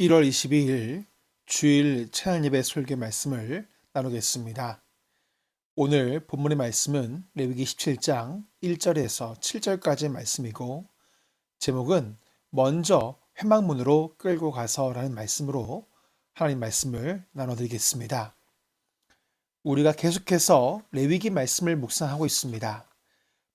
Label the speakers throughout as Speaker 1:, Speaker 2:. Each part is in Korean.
Speaker 1: 1월 22일 주일 채널예배 설교 말씀을 나누겠습니다. 오늘 본문의 말씀은 레위기 17장 1절에서 7절까지의 말씀이고 제목은 먼저 회막문으로 끌고 가서라는 말씀으로 하나님 말씀을 나눠드리겠습니다. 우리가 계속해서 레위기 말씀을 묵상하고 있습니다.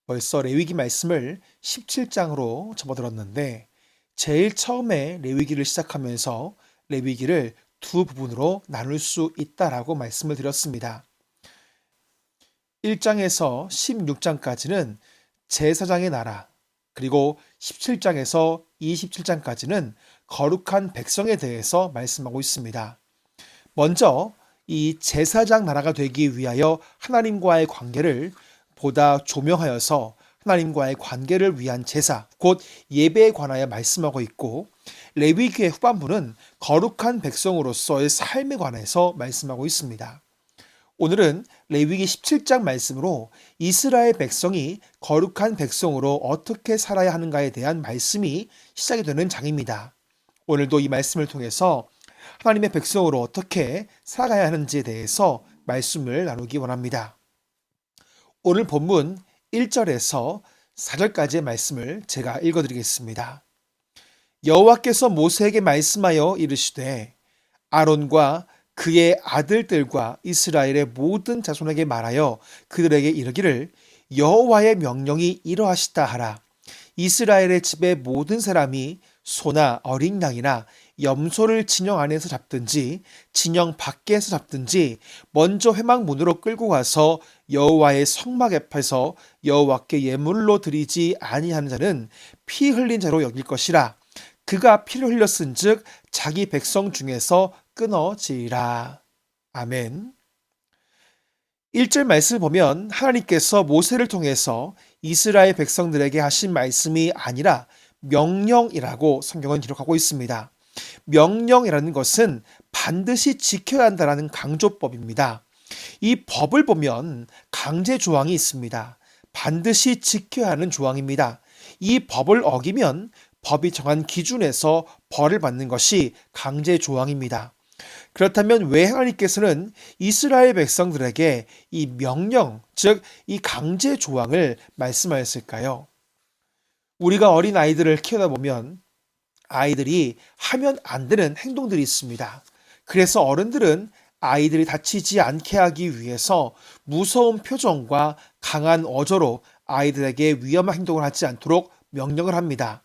Speaker 1: 벌써 레위기 말씀을 17장으로 접어들었는데 제일 처음에 레위기를 시작하면서 레위기를 두 부분으로 나눌 수 있다라고 말씀을 드렸습니다. 1장에서 16장까지는 제사장의 나라, 그리고 17장에서 27장까지는 거룩한 백성에 대해서 말씀하고 있습니다. 먼저 이 제사장 나라가 되기 위하여 하나님과의 관계를 보다 조명하여서 하나님과의 관계를 위한 제사, 곧 예배에 관하여 말씀하고 있고 레위기의 후반부는 거룩한 백성으로서의 삶에 관해서 말씀하고 있습니다. 오늘은 레위기 17장 말씀으로 이스라엘 백성이 거룩한 백성으로 어떻게 살아야 하는가에 대한 말씀이 시작이 되는 장입니다. 오늘도 이 말씀을 통해서 하나님의 백성으로 어떻게 살아가야 하는지에 대해서 말씀을 나누기 원합니다. 오늘 본문 1절에서 4절까지의 말씀을 제가 읽어드리겠습니다. 여호와께서 모세에게 말씀하여 이르시되 아론과 그의 아들들과 이스라엘의 모든 자손에게 말하여 그들에게 이르기를 여호와의 명령이 이러하시다 하라. 이스라엘의 집의 모든 사람이 소나 어린 양이나 염소를 진영 안에서 잡든지 진영 밖에서 잡든지 먼저 회막 문으로 끌고 가서 여호와의 성막 앞에서 여호와께 예물로 드리지 아니하는 자는 피 흘린 자로 여길 것이라 그가 피를 흘렸은즉 자기 백성 중에서 끊어지리라 아멘. 1절 말씀을 보면 하나님께서 모세를 통해서 이스라엘 백성들에게 하신 말씀이 아니라 명령이라고 성경은 기록하고 있습니다. 명령이라는 것은 반드시 지켜야 한다는 강조법입니다. 이 법을 보면 강제 조항이 있습니다. 반드시 지켜야 하는 조항입니다. 이 법을 어기면 법이 정한 기준에서 벌을 받는 것이 강제 조항입니다. 그렇다면 왜 하나님께서는 이스라엘 백성들에게 이 명령, 즉 이 강제 조항을 말씀하였을까요? 우리가 어린 아이들을 키우다 보면 아이들이 하면 안 되는 행동들이 있습니다. 그래서 어른들은 아이들이 다치지 않게 하기 위해서 무서운 표정과 강한 어조로 아이들에게 위험한 행동을 하지 않도록 명령을 합니다.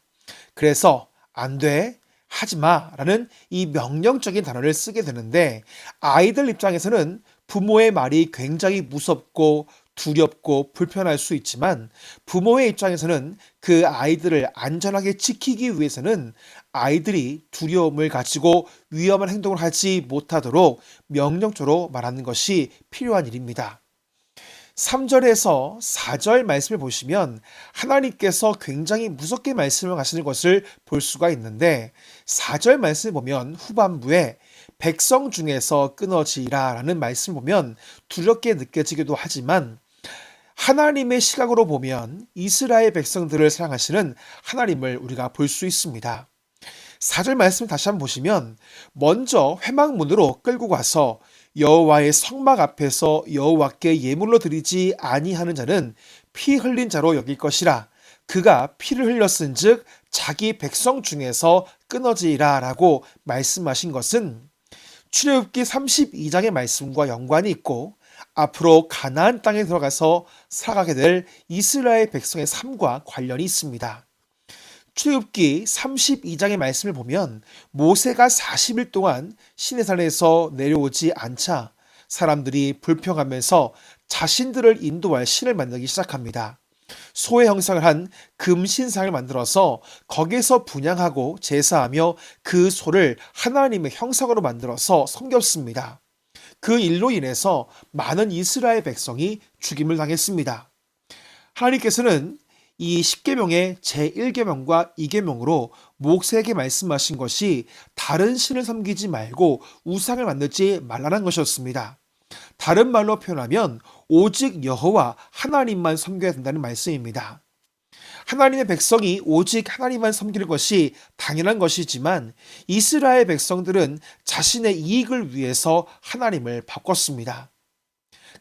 Speaker 1: 그래서 안 돼, 하지 마 라는 이 명령적인 단어를 쓰게 되는데 아이들 입장에서는 부모의 말이 굉장히 무섭고 두렵고 불편할 수 있지만 부모의 입장에서는 그 아이들을 안전하게 지키기 위해서는 아이들이 두려움을 가지고 위험한 행동을 하지 못하도록 명령조로 말하는 것이 필요한 일입니다. 3절에서 4절 말씀을 보시면 하나님께서 굉장히 무섭게 말씀을 하시는 것을 볼 수가 있는데 4절 말씀을 보면 후반부에 백성 중에서 끊어지라 라는 말씀을 보면 두렵게 느껴지기도 하지만 하나님의 시각으로 보면 이스라엘 백성들을 사랑하시는 하나님을 우리가 볼 수 있습니다. 4절 말씀 다시 한번 보시면 먼저 회막문으로 끌고 가서 여호와의 성막 앞에서 여호와께 예물로 드리지 아니하는 자는 피 흘린 자로 여길 것이라 그가 피를 흘렸은즉 자기 백성 중에서 끊어지리라라고 말씀하신 것은 출애굽기 32장의 말씀과 연관이 있고 앞으로 가나안 땅에 들어가서 살아가게 될 이스라엘 백성의 삶과 관련이 있습니다. 출애굽기 32장의 말씀을 보면 모세가 40일 동안 시내산에서 내려오지 않자 사람들이 불평하면서 자신들을 인도할 신을 만들기 시작합니다. 소의 형상을 한 금신상을 만들어서 거기에서 분양하고 제사하며 그 소를 하나님의 형상으로 만들어서 섬겼습니다. 그 일로 인해서 많은 이스라엘 백성이 죽임을 당했습니다. 하나님께서는 이 10계명의 제1계명과 2계명으로 목세에게 말씀하신 것이 다른 신을 섬기지 말고 우상을 만들지 말라는 것이었습니다. 다른 말로 표현하면 오직 여호와 하나님만 섬겨야 된다는 말씀입니다. 하나님의 백성이 오직 하나님만 섬기는 것이 당연한 것이지만 이스라엘 백성들은 자신의 이익을 위해서 하나님을 바꿨습니다.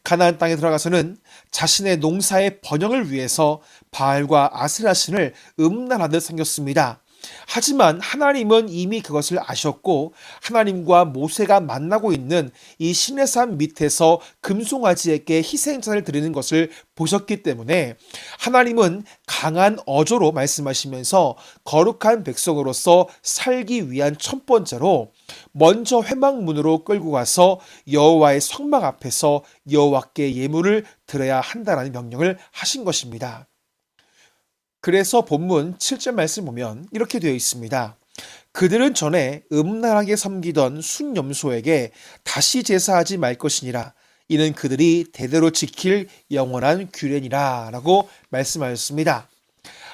Speaker 1: 가나안 땅에 들어가서는 자신의 농사의 번영을 위해서 바알과 아스라신을 음란하듯 생겼습니다. 하지만 하나님은 이미 그것을 아셨고 하나님과 모세가 만나고 있는 이 시내산 밑에서 금송아지에게 희생자를 드리는 것을 보셨기 때문에 하나님은 강한 어조로 말씀하시면서 거룩한 백성으로서 살기 위한 첫 번째로 먼저 회막문으로 끌고 가서 여호와의 성막 앞에서 여호와께 예물을 드려야 한다라는 명령을 하신 것입니다. 그래서 본문 7절 말씀 보면 이렇게 되어 있습니다. 그들은 전에 음란하게 섬기던 순염소에게 다시 제사하지 말 것이니라. 이는 그들이 대대로 지킬 영원한 규례니라. 라고 말씀하였습니다.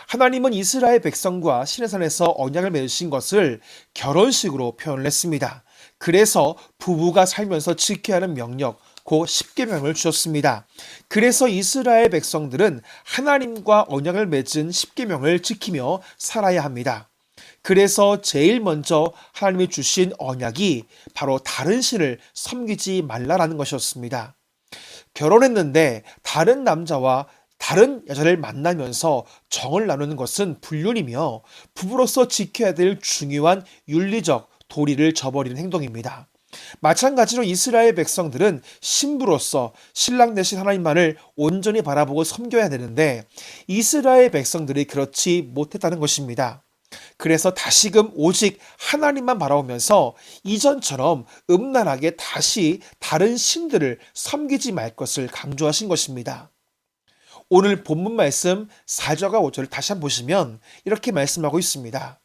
Speaker 1: 하나님은 이스라엘 백성과 시내산에서 언약을 맺으신 것을 결혼식으로 표현을 했습니다. 그래서 부부가 살면서 지켜야 하는 명령, 고 10계명을 주셨습니다. 그래서 이스라엘 백성들은 하나님과 언약을 맺은 10계명을 지키며 살아야 합니다. 그래서 제일 먼저 하나님이 주신 언약이 바로 다른 신을 섬기지 말라라는 것이었습니다. 결혼했는데 다른 남자와 다른 여자를 만나면서 정을 나누는 것은 불륜이며 부부로서 지켜야 될 중요한 윤리적 도리를 저버리는 행동입니다. 마찬가지로 이스라엘 백성들은 신부로서 신랑 대신 하나님만을 온전히 바라보고 섬겨야 되는데 이스라엘 백성들이 그렇지 못했다는 것입니다. 그래서 다시금 오직 하나님만 바라보면서 이전처럼 음란하게 다시 다른 신들을 섬기지 말 것을 강조하신 것입니다. 오늘 본문 말씀 4절과 5절을 다시 한번 보시면 이렇게 말씀하고 있습니다.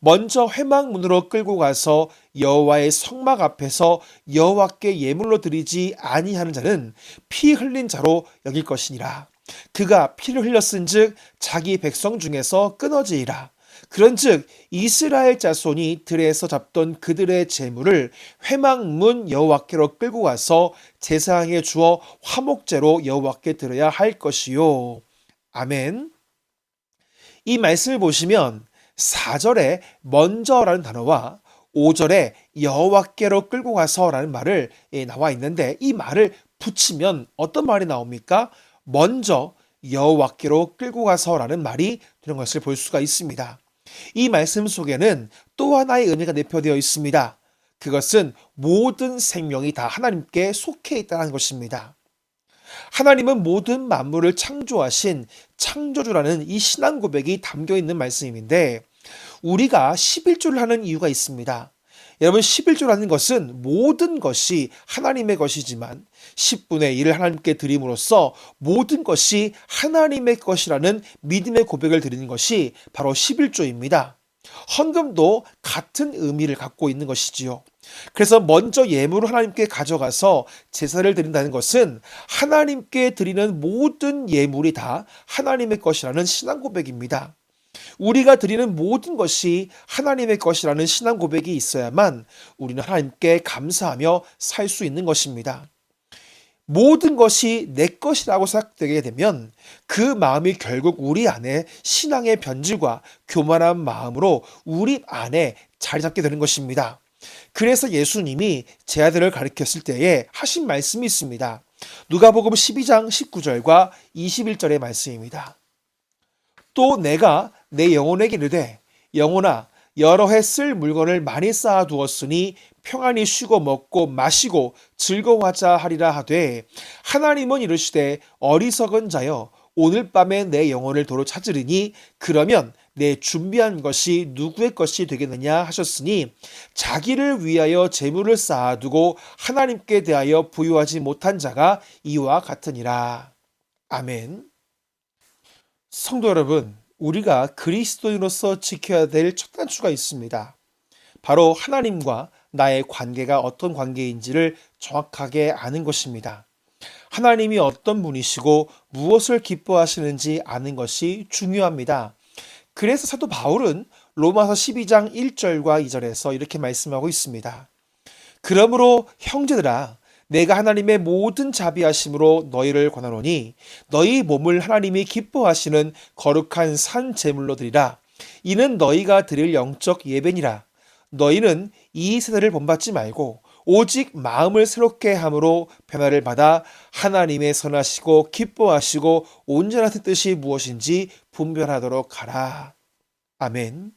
Speaker 1: 먼저 회막문으로 끌고 가서 여호와의 성막 앞에서 여호와께 예물로 드리지 아니하는 자는 피 흘린 자로 여길 것이니라. 그가 피를 흘렸은즉 자기 백성 중에서 끊어지리라. 그런즉 이스라엘 자손이 들에서 잡던 그들의 재물을 회막문 여호와께로 끌고 가서 제사장에 주어 화목제로 여호와께 드려야 할 것이요. 아멘. 이 말씀을 보시면 4절에 먼저라는 단어와 5절에 여호와께로 끌고 가서라는 말을 예, 나와 있는데 이 말을 붙이면 어떤 말이 나옵니까? 먼저 여호와께로 끌고 가서라는 말이 되는 것을 볼 수가 있습니다. 이 말씀 속에는 또 하나의 의미가 내포되어 있습니다. 그것은 모든 생명이 다 하나님께 속해 있다는 것입니다. 하나님은 모든 만물을 창조하신 창조주라는 이 신앙 고백이 담겨 있는 말씀인데 우리가 11조를 하는 이유가 있습니다. 여러분 11조라는 것은 모든 것이 하나님의 것이지만 10분의 1을 하나님께 드림으로써 모든 것이 하나님의 것이라는 믿음의 고백을 드리는 것이 바로 11조입니다. 헌금도 같은 의미를 갖고 있는 것이지요. 그래서 먼저 예물을 하나님께 가져가서 제사를 드린다는 것은 하나님께 드리는 모든 예물이 다 하나님의 것이라는 신앙 고백입니다. 우리가 드리는 모든 것이 하나님의 것이라는 신앙 고백이 있어야만 우리는 하나님께 감사하며 살 수 있는 것입니다. 모든 것이 내 것이라고 생각되게 되면 그 마음이 결국 우리 안에 신앙의 변질과 교만한 마음으로 우리 안에 자리 잡게 되는 것입니다. 그래서 예수님이 제 아들을 가르쳤을 때에 하신 말씀이 있습니다. 누가복음 12장 19절과 21절의 말씀입니다. 또 내가 내 영혼에게 이르되 영혼아 여러 해 쓸 물건을 많이 쌓아 두었으니 평안히 쉬고 먹고 마시고 즐거워하자 하리라 하되 하나님은 이르시되 어리석은 자여 오늘 밤에 내 영혼을 도로 찾으리니 그러면 내 준비한 것이 누구의 것이 되겠느냐 하셨으니 자기를 위하여 재물을 쌓아두고 하나님께 대하여 부유하지 못한 자가 이와 같으니라. 아멘. 성도 여러분, 우리가 그리스도인으로서 지켜야 될 첫 단추가 있습니다. 바로 하나님과 나의 관계가 어떤 관계인지를 정확하게 아는 것입니다. 하나님이 어떤 분이시고 무엇을 기뻐하시는지 아는 것이 중요합니다. 그래서 사도 바울은 로마서 12장 1절과 2절에서 이렇게 말씀하고 있습니다. 그러므로 형제들아 내가 하나님의 모든 자비하심으로 너희를 권하노니 너희 몸을 하나님이 기뻐하시는 거룩한 산 제물로 드리라. 이는 너희가 드릴 영적 예배니라. 너희는 이 세대를 본받지 말고 오직 마음을 새롭게 함으로 변화를 받아 하나님의 선하시고 기뻐하시고 온전하신 뜻이 무엇인지 분별하도록 하라. 아멘.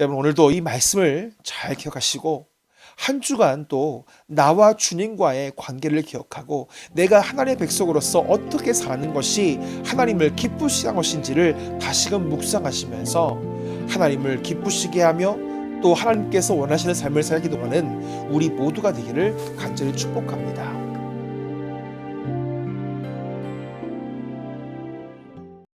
Speaker 1: 여러분 오늘도 이 말씀을 잘 기억하시고 한 주간 또 나와 주님과의 관계를 기억하고 내가 하나님의 백성으로서 어떻게 사는 것이 하나님을 기쁘시게 한 것인지를 다시금 묵상하시면서 하나님을 기쁘시게 하며 또 하나님께서 원하시는 삶을 살기도 하는 우리 모두가 되기를 간절히 축복합니다.